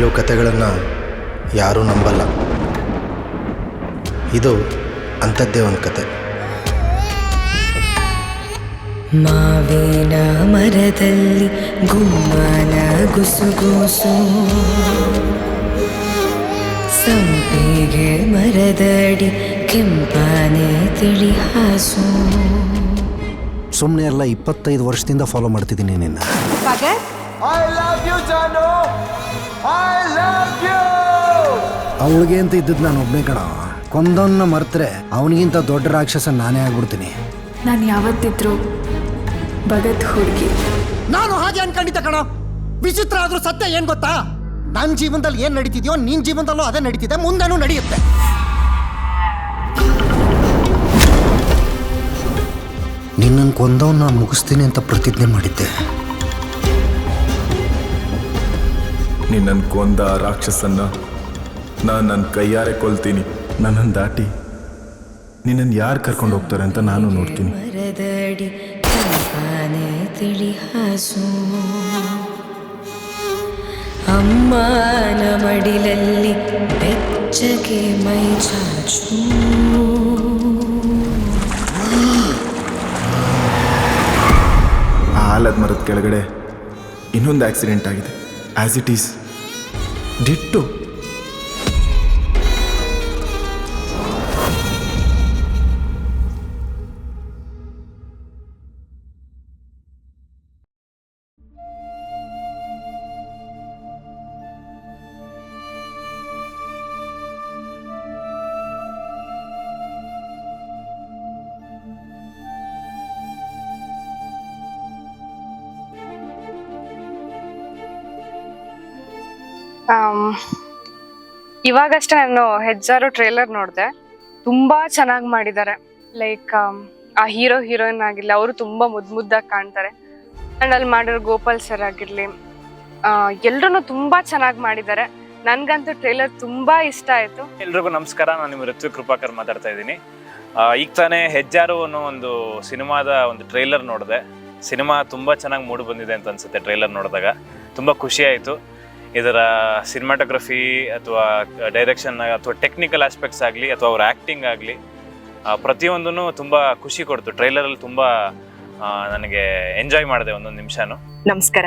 ಕೆಲವು ಕಥೆಗಳನ್ನು ಯಾರೂ ನಂಬಲ್ಲ. ಇದು ಅಂಥದ್ದೇ ಒಂದು ಕತೆ. ಮಾವಿನ ಮರದಲ್ಲಿ ಗುಮ್ಮನ ಗುಸುಗುಸು. ಸಂಪಿಗೆ ಮರದಡಿ ಕೆಂಪನೆ ತಿಳಿ ಹಾಸು ಸುಮ್ಮನೆ ಎಲ್ಲ ಇಪ್ಪತ್ತೈದು ವರ್ಷದಿಂದ ಫಾಲೋ ಮಾಡ್ತಿದ್ದೀನಿ ನಿನ್ನ. ಅವಳಿಗೆ ಅಂತ ಇದ್ದದ್ದು ನಾನು ಒಬ್ಬನೇ ಕಣ. ಕೊಂದವನ್ನ ಮರ್ತರೆ ಅವನಿಗಿಂತ ದೊಡ್ಡ ರಾಕ್ಷಸ ನಾನೇ ಆಗ್ಬಿಡ್ತೀನಿ. ನಾನು ಯಾವತ್ತಿದ್ರು ಭಗತ್ ಹುಡುಗಿ. ನಾನು ಹಾಗೆ ಅನ್ಕೊಂಡಿದ್ದೆ ಕಣ. ವಿಚಿತ್ರ ಆದ್ರೂ ಸತ್ಯ ಏನ್ ಗೊತ್ತಾ? ನನ್ನ ಜೀವನದಲ್ಲಿ ಏನ್ ನಡೀತಿದ್ಯೋ ನಿನ್ ಜೀವನದಲ್ಲೂ ಅದೇ ನಡೀತಿದೆ ಮುಂದೆನೂ ನಡೆಯುತ್ತೆ. ನಿನ್ನನ್ನು ಕೊಂದವನ್ನ ಮುಗಿಸ್ತೀನಿ ಅಂತ ಪ್ರತಿಜ್ಞೆ ಮಾಡಿದ್ದೆ. ನಿನ್ನನ್ನು ಕೊಂದ ಆ ರಾಕ್ಷಸನ್ನ ನಾನು ನನ್ನ ಕೈಯಾರೆ ಕೊಲ್ತೀನಿ. ನನ್ನನ್ನು ದಾಟಿ ನಿನ್ನನ್ನು ಯಾರು ಕರ್ಕೊಂಡು ಹೋಗ್ತಾರೆ ಅಂತ ನಾನು ನೋಡ್ತೀನಿ. ಮರದಡಿ ಕೆಂಪಾನೆ ತಿಳಿ ಹಾಸು. ಅಮ್ಮನ ಮಡಿಲಲ್ಲಿ ಬೆಚ್ಚಗೆ ಮೈ ಚಾಚು. ಆಲದ ಮರದ ಕೆಳಗಡೆ ಇನ್ನೊಂದು ಆಕ್ಸಿಡೆಂಟ್ ಆಗಿದೆ. ಆ್ಯಸ್ ಇಟ್ ಈಸ್ ডিট্টো ಇವಾಗಷ್ಟೇ ನಾನು ಹೆಜ್ಜಾರು ಟ್ರೇಲರ್ ನೋಡಿದೆ. ತುಂಬಾ ಚೆನ್ನಾಗಿ ಮಾಡಿದ್ದಾರೆ ಲೈಕ್ ಆ ಹೀರೋ ಹೀರೋಯಿನ್ ಆಗಿರ್ಲಿ, ಅವರು ತುಂಬಾ ಮುದ್ ಮುದ್ದಾಗಿ ಕಾಣ್ತಾರೆ. ಅಂಡ್ ಅಲ್ಲಿ ಮಾಡಿರೋ ಗೋಪಾಲ್ ಸರ್ ಆಗಿರಲಿ ಎಲ್ಲರೂ ತುಂಬಾ ಚೆನ್ನಾಗಿ ಮಾಡಿದ್ದಾರೆ ನನ್ಗಂತೂ ಟ್ರೇಲರ್ ತುಂಬಾ ಇಷ್ಟ ಆಯ್ತು. ಎಲ್ರಿಗೂ ನಮಸ್ಕಾರ, ನಾನು ನಿಮ್ಮ ಋತ್ವಿಕ್ ಕೃಪಾಕರ್ ಮಾತಾಡ್ತಾ ಇದ್ದೀನಿ. ಈಗ ತಾನೇ ಹೆಜ್ಜಾರು ಅನ್ನೋ ಒಂದು ಸಿನಿಮಾದ ಒಂದು ಟ್ರೈಲರ್ ನೋಡಿದೆ. ಸಿನಿಮಾ ತುಂಬ ಚೆನ್ನಾಗಿ ಮೂಡಿ ಬಂದಿದೆ ಅಂತ ಅನ್ಸುತ್ತೆ ಟ್ರೈಲರ್ ನೋಡಿದಾಗ. ತುಂಬ ಖುಷಿ ಆಯಿತು. ಇದರ ಸಿನಿಮಾಟೋಗ್ರಫಿ ಅಥವಾ ಡೈರೆಕ್ಷನ್ ಅಥವಾ ಟೆಕ್ನಿಕಲ್ ಆಸ್ಪೆಕ್ಟ್ಸ್ ಆಗಲಿ ಅಥವಾ ಅವ್ರ ಆ್ಯಕ್ಟಿಂಗ್ ಆಗಲಿ ಪ್ರತಿಯೊಂದೂ ತುಂಬ ಖುಷಿ ಕೊಡ್ತು. ಟ್ರೈಲರಲ್ಲಿ ತುಂಬ ನನಗೆ ಎಂಜಾಯ್ ಮಾಡಿದೆ ಒಂದೊಂದು ನಿಮಿಷನೂ. ನಮಸ್ಕಾರ.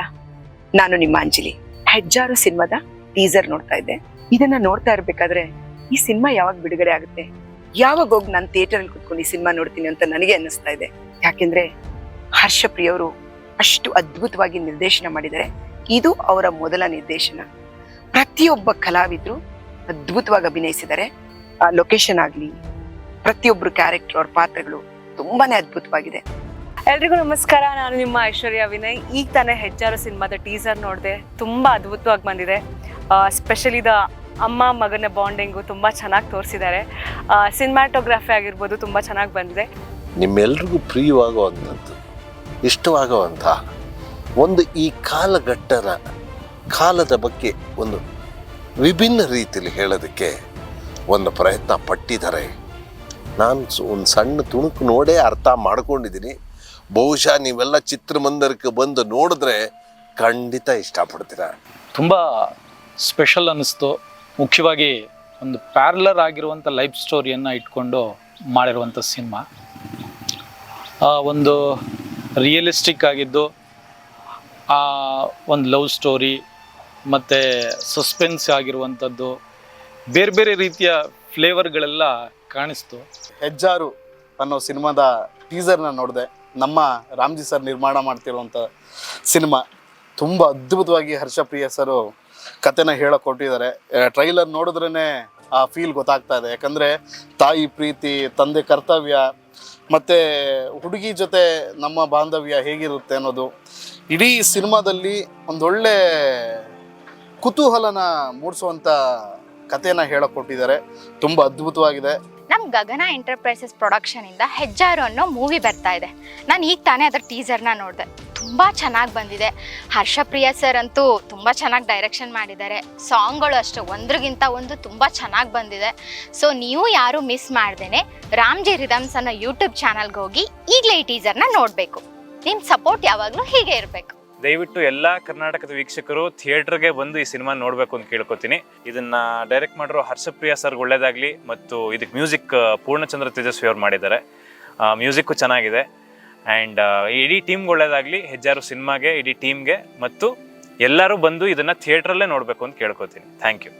ನಾನು ನಿಮ್ಮ ಅಂಜಲಿ. ಹೆಜ್ಜಾರು ಸಿನಿಮಾದ ಟೀಸರ್ ನೋಡ್ತಾ ಇದ್ದೆ. ಇದನ್ನ ನೋಡ್ತಾ ಇರಬೇಕಾದ್ರೆ ಈ ಸಿನಿಮಾ ಯಾವಾಗ ಬಿಡುಗಡೆ ಆಗುತ್ತೆ? ಯಾವಾಗ ಹೋಗಿ ನಾನು ಥಿಯೇಟರ್ ಅಲ್ಲಿ ಕುತ್ಕೊಂಡು ಈ ಸಿನಿಮಾ ನೋಡ್ತೀನಿ ಅಂತ ನನಗೆ ಅನ್ನಿಸ್ತಾ ಇದೆ. ಯಾಕೆಂದ್ರೆ ಹರ್ಷಪ್ರಿಯವರು ಅಷ್ಟು ಅದ್ಭುತವಾಗಿ ನಿರ್ದೇಶನ ಮಾಡಿದ್ದಾರೆ. ಇದು ಅವರ ಮೊದಲ ನಿರ್ದೇಶನ. ಪ್ರತಿಯೊಬ್ಬ ಕಲಾವಿದ್ರು ಅದ್ಭುತವಾಗಿ ಅಭಿನಯಿಸಿದ್ದಾರೆ. ಆ ಲೊಕೇಶನ್ ಆಗಲಿ ಪ್ರತಿಯೊಬ್ಬರು ಕ್ಯಾರೆಕ್ಟರ್ ಅವ್ರ ಪಾತ್ರಗಳು ತುಂಬಾನೇ ಅದ್ಭುತವಾಗಿದೆ. ಎಲ್ರಿಗೂ ನಮಸ್ಕಾರ ನಾನು ನಿಮ್ಮ ಐಶ್ವರ್ಯ ವಿನಯ್ ಈಗ ತಾನೇ ಹೆಜ್ಜಾರು ಸಿನಿಮಾದ ಟೀಸರ್ ನೋಡಿದೆ ತುಂಬಾ ಅದ್ಭುತವಾಗಿ ಬಂದಿದೆ. ಸ್ಪೆಷಲಿ ದ ಅಮ್ಮ ಮಗನ ಬಾಂಡಿಂಗು ತುಂಬ ಚೆನ್ನಾಗಿ ತೋರಿಸಿದ್ದಾರೆ. ಸಿನಿಮಾಟೋಗ್ರಾಫಿ ಆಗಿರ್ಬೋದು ತುಂಬ ಚೆನ್ನಾಗಿ ಬಂದಿದೆ. ನಿಮ್ಮೆಲ್ರಿಗೂ ಪ್ರಿಯವಾಗುವಂಥದ್ದು ಇಷ್ಟವಾಗುವಂಥ ಒಂದು ಈ ಕಾಲಘಟ್ಟದ ಕಾಲದ ಬಗ್ಗೆ ಒಂದು ವಿಭಿನ್ನ ರೀತಿಯಲ್ಲಿ ಹೇಳೋದಕ್ಕೆ ಒಂದು ಪ್ರಯತ್ನ ಪಟ್ಟಿದ್ದಾರೆ. ನಾನು ಒಂದು ಸಣ್ಣ ತುಣುಕು ನೋಡೇ ಅರ್ಥ ಮಾಡ್ಕೊಂಡಿದ್ದೀನಿ. ಬಹುಶಃ ನೀವೆಲ್ಲ ಚಿತ್ರಮಂದಿರಕ್ಕೆ ಬಂದು ನೋಡಿದ್ರೆ ಖಂಡಿತ ಇಷ್ಟಪಡ್ತೀರ? ತುಂಬ ಸ್ಪೆಷಲ್ ಅನ್ನಿಸ್ತು ಮುಖ್ಯವಾಗಿ ಒಂದು ಪ್ಯಾರ್ಲರ್ ಆಗಿರುವಂಥ ಲೈಫ್ ಸ್ಟೋರಿಯನ್ನು ಇಟ್ಕೊಂಡು ಮಾಡಿರುವಂಥ ಸಿನಿಮಾ. ಒಂದು ರಿಯಲಿಸ್ಟಿಕ್ ಆಗಿದ್ದು ಆ ಒಂದು ಲವ್ ಸ್ಟೋರಿ ಮತ್ತು ಸಸ್ಪೆನ್ಸ್ ಆಗಿರುವಂಥದ್ದು ಬೇರೆ ಬೇರೆ ರೀತಿಯ ಫ್ಲೇವರ್ಗಳೆಲ್ಲ ಕಾಣಿಸ್ತು. ಹೆಜ್ಜಾರು ಅನ್ನೋ ಸಿನಿಮಾದ ಟೀಸರ್ನ ನೋಡಿದೆ. ನಮ್ಮ ರಾಮ್ಜಿ ಸರ್ ನಿರ್ಮಾಣ ಮಾಡ್ತಿರುವಂಥ ಸಿನಿಮಾ. ತುಂಬ ಅದ್ಭುತವಾಗಿ ಹರ್ಷಪ್ರಿಯ ಸರು ಕತೆನ ಹೇಳಕ್ ಕೊಟ್ಟಿದ್ದಾರೆ ಟ್ರೈಲರ್ ನೋಡಿದ್ರೇ ಆ ಫೀಲ್ ಗೊತ್ತಾಗ್ತಾ ಇದೆ. ಯಾಕಂದರೆ ತಾಯಿ ಪ್ರೀತಿ, ತಂದೆ ಕರ್ತವ್ಯ, ಮತ್ತು ಹುಡುಗಿ ಜೊತೆ ನಮ್ಮ ಬಾಂಧವ್ಯ ಹೇಗಿರುತ್ತೆ ಅನ್ನೋದು ಇಡೀ ಸಿನಿಮಾದಲ್ಲಿ ಒಂದೊಳ್ಳೆ ಕುತೂಹಲನ ಮೂಡಿಸುವಂಥ ಕಥೆನ ಹೇಳಕೊಟ್ಟಿದ್ದಾರೆ. ತುಂಬ ಅದ್ಭುತವಾಗಿದೆ. ನಮ್ ಗಗನ ಎಂಟರ್ಪ್ರೈಸಸ್ ಪ್ರೊಡಕ್ಷನ್ ಇಂದ ಹೆಜ್ಜಾರು ಅನ್ನೋ ಮೂವಿ ಬರ್ತಾ ಇದೆ. ನಾನು ಈಗ ತಾನೇ ಅದರ ಟೀಸರ್ನ ನೋಡಿದೆ. ತುಂಬಾ ಚೆನ್ನಾಗಿ ಬಂದಿದೆ. ಹರ್ಷಪ್ರಿಯ ಸರ್ ಅಂತೂ ತುಂಬಾ ಚೆನ್ನಾಗಿ ಡೈರೆಕ್ಷನ್ ಮಾಡಿದ್ದಾರೆ. ಸಾಂಗ್ಗಳು ಅಷ್ಟೇ, ಒಂದ್ರಿಗಿಂತ ಒಂದು ತುಂಬಾ ಚೆನ್ನಾಗಿ ಬಂದಿದೆ. ಸೊ ನೀವು ಯಾರು ಮಿಸ್ ಮಾಡ್ದೇನೆ ರಾಮ್ಜಿ ರಿದಮ್ಸ್ ಅನ್ನೋ ಯೂಟ್ಯೂಬ್ ಚಾನಲ್ಗೆ ಹೋಗಿ ಈಗಲೇ ಈ ಟೀಸರ್ನ ನೋಡಬೇಕು. ನಿಮ್ಮ ಸಪೋರ್ಟ್ ಯಾವಾಗಲೂ ಹೀಗೆ ಇರಬೇಕು. ದಯವಿಟ್ಟು ಎಲ್ಲಾ ಕರ್ನಾಟಕದ ವೀಕ್ಷಕರು ಥಿಯೇಟರ್ಗೆ ಬಂದು ಈ ಸಿನಿಮಾ ನೋಡಬೇಕು ಅಂತ ಕೇಳ್ಕೊತೀನಿ. ಇದನ್ನ ಡೈರೆಕ್ಟ್ ಮಾಡಿರೋ ಹರ್ಷಪ್ರಿಯ ಸರ್ ಒಳ್ಳೇದಾಗ್ಲಿ ಮತ್ತು ಇದಕ್ಕೆ ಮ್ಯೂಸಿಕ್ ಪೂರ್ಣಚಂದ್ರ ತೇಜಸ್ವಿ ಅವ್ರು ಮಾಡಿದ್ದಾರೆ. ಮ್ಯೂಸಿಕ್ಕು ಚೆನ್ನಾಗಿದೆ. ಆ್ಯಂಡ್ ಇಡೀ ಟೀಮ್ಗೆ ಒಳ್ಳೇದಾಗಲಿ ಹೆಜ್ಜಾರು ಸಿನಿಮಾಗೆ ಇಡೀ ಟೀಮ್ಗೆ ಮತ್ತು ಎಲ್ಲರೂ ಬಂದು ಇದನ್ನ ಥಿಯೇಟ್ರಲ್ಲೇ ನೋಡಬೇಕು ಅಂತ ಕೇಳ್ಕೊತೀನಿ. ಥ್ಯಾಂಕ್ ಯು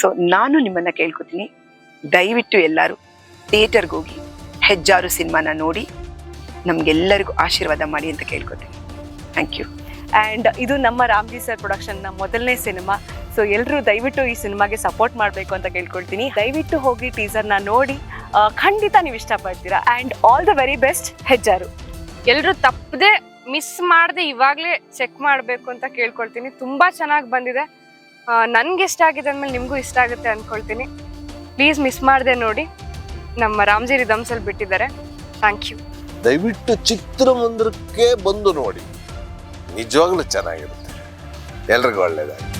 ಸೊ ನಾನು ನಿಮ್ಮನ್ನ ಕೇಳ್ಕೊತೀನಿ. ದಯವಿಟ್ಟು ಎಲ್ಲರೂ ಥಿಯೇಟರ್ಗೆ ಹೋಗಿ ಹೆಜ್ಜಾರು ಸಿನಿಮಾನ ನೋಡಿ ನಮ್ಗೆಲ್ಲರಿಗೂ ಆಶೀರ್ವಾದ ಮಾಡಿ ಅಂತ ಕೇಳ್ಕೊತೀನಿ. ಥ್ಯಾಂಕ್ ಯು ಆ್ಯಂಡ್ ಇದು ನಮ್ಮ ರಾಮ್ಜಿ ಸರ್ ಪ್ರೊಡಕ್ಷನ್ನ ಮೊದಲನೇ ಸಿನಿಮಾ. ಸೊ ಎಲ್ಲರೂ ದಯವಿಟ್ಟು ಈ ಸಿನಿಮಾಗೆ ಸಪೋರ್ಟ್ ಮಾಡಬೇಕು ಅಂತ ಕೇಳ್ಕೊಳ್ತೀನಿ. ದಯವಿಟ್ಟು ಹೋಗಿ ಟೀಸರ್ನ ನೋಡಿ. ಖಂಡಿತ ನೀವು ಇಷ್ಟಪಡ್ತೀರಾ. And all the very best Hejjaru. ಎಲ್ಲರೂ ತಪ್ಪದೆ ಮಿಸ್ ಮಾಡದೆ ಇವಾಗಲೇ ಚೆಕ್ ಮಾಡಬೇಕು ಅಂತ ಕೇಳ್ಕೊಳ್ತೀನಿ. ತುಂಬ ಚೆನ್ನಾಗಿ ಬಂದಿದೆ. ನನಗೆ ಇಷ್ಟ ಆಗಿದೆ ಅಂದಮೇಲೆ ನಿಮಗೂ ಇಷ್ಟ ಆಗುತ್ತೆ ಅಂದ್ಕೊಳ್ತೀನಿ ಪ್ಲೀಸ್ ಮಿಸ್ ಮಾಡದೆ ನೋಡಿ. ನಮ್ಮ ರಾಮ್ಜಿ ರಿದಮ್ಸಲ್ಲಿ ಬಿಟ್ಟಿದ್ದಾರೆ. ಥ್ಯಾಂಕ್ ಯು ದಯವಿಟ್ಟು ಚಿತ್ರಮಂದಿರಕ್ಕೆ ಬಂದು ನೋಡಿ. ನಿಜವಾಗ್ಲೂ ಚೆನ್ನಾಗಿರುತ್ತೆ. ಎಲ್ರಿಗೂ ಒಳ್ಳೇದಾಗಿ